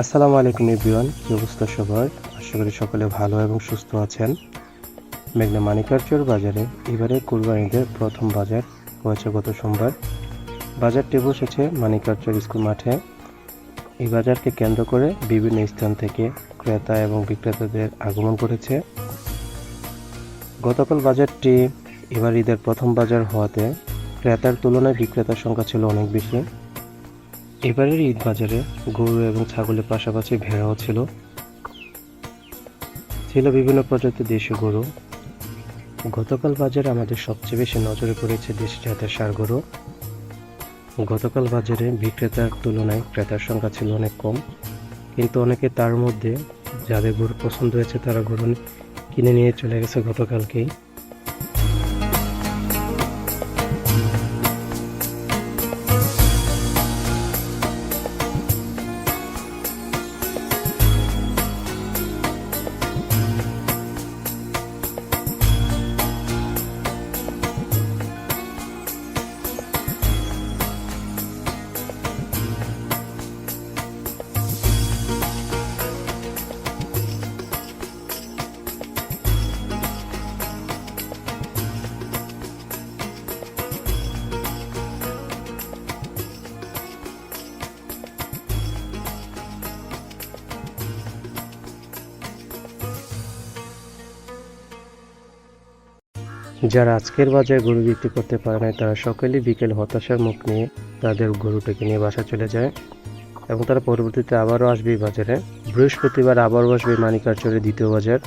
আসসালামু আলাইকুম এভরিওয়ান, কি অবস্থা সবার? আশা করি সকলে ভালো এবং সুস্থ আছেন। মেঘনা মানিকারচর বাজারে এবারে কুরবানিদের প্রথম বাজার হয়েছে গত সোমবার। বাজারটি বসেছে মানিকারচর স্কুল মাঠে। এই বাজারকে কেন্দ্র করে বিভিন্ন স্থান থেকে ক্রেতা এবং বিক্রেতাদের আগমন করেছে। গতকাল বাজারটি এবার ঈদের প্রথম বাজার হওয়াতে ক্রেতার তুলনায় বিক্রেতার সংখ্যা ছিল অনেক বেশি। এবারের ঈদ বাজারে গরু এবং ছাগলের পাশাপাশি ভেড়াও ছিল। ছিল বিভিন্ন প্রজাতির দেশি গরু। গতকাল বাজারে আমাদের সবচেয়ে বেশি নজরে পড়েছে দেশি জাতের সার গরু। গতকাল বাজারে বিক্রেতার তুলনায় ক্রেতার সংখ্যা ছিল অনেক কম। কিন্তু অনেকে তার মধ্যে যাদের গরু পছন্দ হয়েছে তারা গরু কিনে নিয়ে চলে গেছে গতকালকেই। যারা আজকের বাজারে গরু বিক্রি করতে পারে না, তারা সকলেই বিকেল হতাশার মুখ নিয়ে তাদের গরুটাকে নিয়ে বাসা চলে যায় এবং তারা পরবর্তীতে আবারও আসবে বাজারে। বৃহস্পতিবার আবারও আসবে মানিকারচরের দ্বিতীয় বাজার।